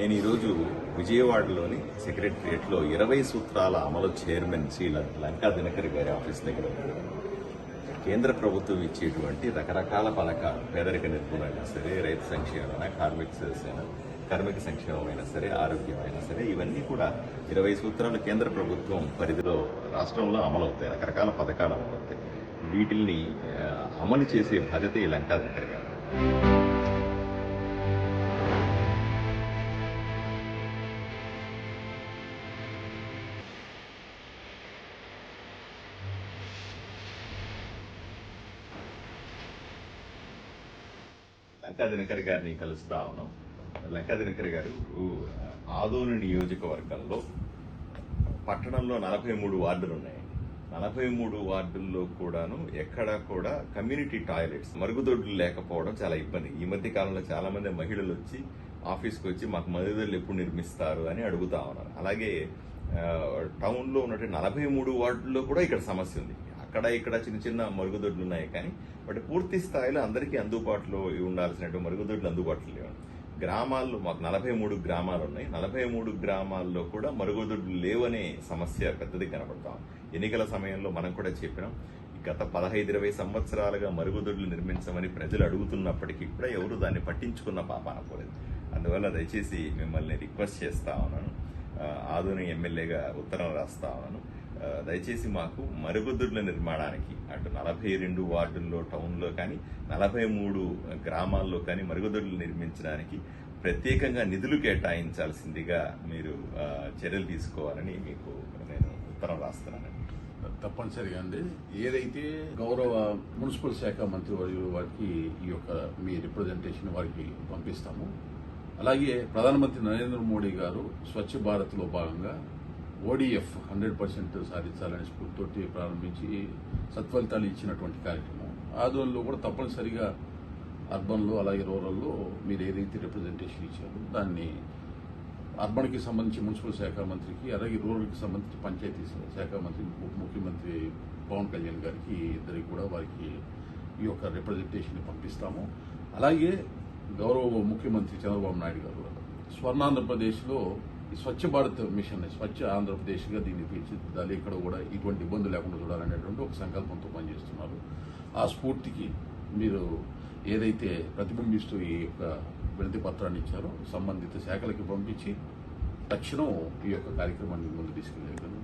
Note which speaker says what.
Speaker 1: నేను ఈరోజు విజయవాడలోని సెక్రటరియట్లో ఇరవై సూత్రాల అమలు చైర్మన్ శ్రీ లంకా దినకర్ గారి ఆఫీస్ దగ్గర కేంద్ర ప్రభుత్వం ఇచ్చేటువంటి రకరకాల పథకాలు పేదరిక నిర్మూలన సరే రైతు సంక్షేమమైనా కార్మిక అయినా కార్మిక సంక్షేమమైనా సరే ఆరోగ్యమైనా సరే ఇవన్నీ కూడా ఇరవై సూత్రాలు కేంద్ర ప్రభుత్వం పరిధిలో రాష్ట్రంలో అమలవుతాయి రకరకాల పథకాలు అమలవుతాయి. వీటిల్ని అమలు చేసే బాధ్యత ఈ లంకా దినకర్ గారు. లంకా దినకర్ గారిని కలుస్తా ఉన్నాం. లంకా దినకర్ గారు ఆదోని నియోజకవర్గంలో పట్టణంలో నలభై మూడు వార్డులు ఉన్నాయి నలభై మూడు వార్డుల్లో కూడాను ఎక్కడా కూడా కమ్యూనిటీ టాయిలెట్స్ మరుగుదొడ్లు లేకపోవడం చాలా ఇబ్బంది. ఈ మధ్య కాలంలో చాలా మంది మహిళలు వచ్చి ఆఫీస్కి వచ్చి మాకు మరుగుదొడ్లు ఎప్పుడు నిర్మిస్తారు అని అడుగుతా ఉన్నారు. అలాగే టౌన్లో ఉన్నటువంటి నలభై మూడు వార్డుల్లో కూడా ఇక్కడ సమస్య ఉంది. అక్కడ ఇక్కడ చిన్న చిన్న మరుగుదొడ్లు ఉన్నాయి కానీ బట్ పూర్తి స్థాయిలో అందరికీ అందుబాటులో ఉండాల్సినటువంటి మరుగుదొడ్లు అందుబాటులో లేవు. గ్రామాల్లో మాకు నలభై మూడు గ్రామాలు ఉన్నాయి. నలభై మూడు గ్రామాల్లో కూడా మరుగుదొడ్లు లేవనే సమస్య పెద్దది కనబడతాం ఎన్నికల సమయంలో మనం కూడా చెప్పినాం గత పదహైదు ఇరవై సంవత్సరాలుగా మరుగుదొడ్లు నిర్మించమని ప్రజలు అడుగుతున్నప్పటికీ కూడా ఎవరు దాన్ని పట్టించుకున్న పాపాన పోలేదు. అందువల్ల దయచేసి మిమ్మల్ని రిక్వెస్ట్ చేస్తా ఉన్నాను. ఆధునిక ఎమ్మెల్యేగా ఉత్తరం రాస్తా ఉన్నాను. దయచేసి మాకు మరుగుదొడ్ల నిర్మాణానికి అటు నలభై రెండు వార్డుల్లో టౌన్లో కానీ నలభై మూడు గ్రామాల్లో కానీ మరుగుదొడ్లు నిర్మించడానికి ప్రత్యేకంగా నిధులు కేటాయించాల్సిందిగా మీరు చర్యలు తీసుకోవాలని మీకు నేను ఉత్తరం రాస్తున్నానండి.
Speaker 2: తప్పనిసరిగా అండి. ఏదైతే గౌరవ మున్సిపల్ శాఖ మంత్రి వర్యులు వారికి ఈ యొక్క మీ రిప్రజెంటేషన్ వారికి పంపిస్తాము అలాగే ప్రధానమంత్రి నరేంద్ర మోడీ గారు స్వచ్ఛ భారత్లో భాగంగా ఓడిఎఫ్ హండ్రెడ్ పర్సెంట్ సాధించాలనే స్ఫూర్తితోటి ప్రారంభించి సత్ఫలితాలు ఇచ్చినటువంటి కార్యక్రమం. ఆధ్వర్యంలో కూడా తప్పనిసరిగా అర్బన్లో అలాగే రూరల్లో మీరు ఏదైతే రిప్రజెంటేషన్ ఇచ్చారో దాన్ని అర్బన్కి సంబంధించి మున్సిపల్ శాఖ మంత్రికి అలాగే రూరల్కి సంబంధించి పంచాయతీ శాఖ మంత్రి ఉప ముఖ్యమంత్రి పవన్ కళ్యాణ్ గారికి ఇద్దరికి కూడా వారికి ఈ యొక్క రిప్రజెంటేషన్ పంపిస్తాము. అలాగే గౌరవ ముఖ్యమంత్రి చంద్రబాబు నాయుడు గారు స్వర్ణాంధ్రప్రదేశ్లో ఈ స్వచ్ఛ భారత్ మిషన్ స్వచ్ఛ ఆంధ్రప్రదేశ్గా దీన్ని తీర్చిదిద్దాలి. ఇక్కడ కూడా ఇటువంటి ఇబ్బంది లేకుండా చూడాలనేటువంటి ఒక సంకల్పంతో పనిచేస్తున్నారు. ఆ స్ఫూర్తికి మీరు ఏదైతే ప్రతిబింబిస్తూ ఈ యొక్క విడతి పత్రాన్ని ఇచ్చారో సంబంధిత శాఖలకి పంపించి తక్షణం ఈ యొక్క కార్యక్రమాన్ని ముందు తీసుకెళ్ళగలను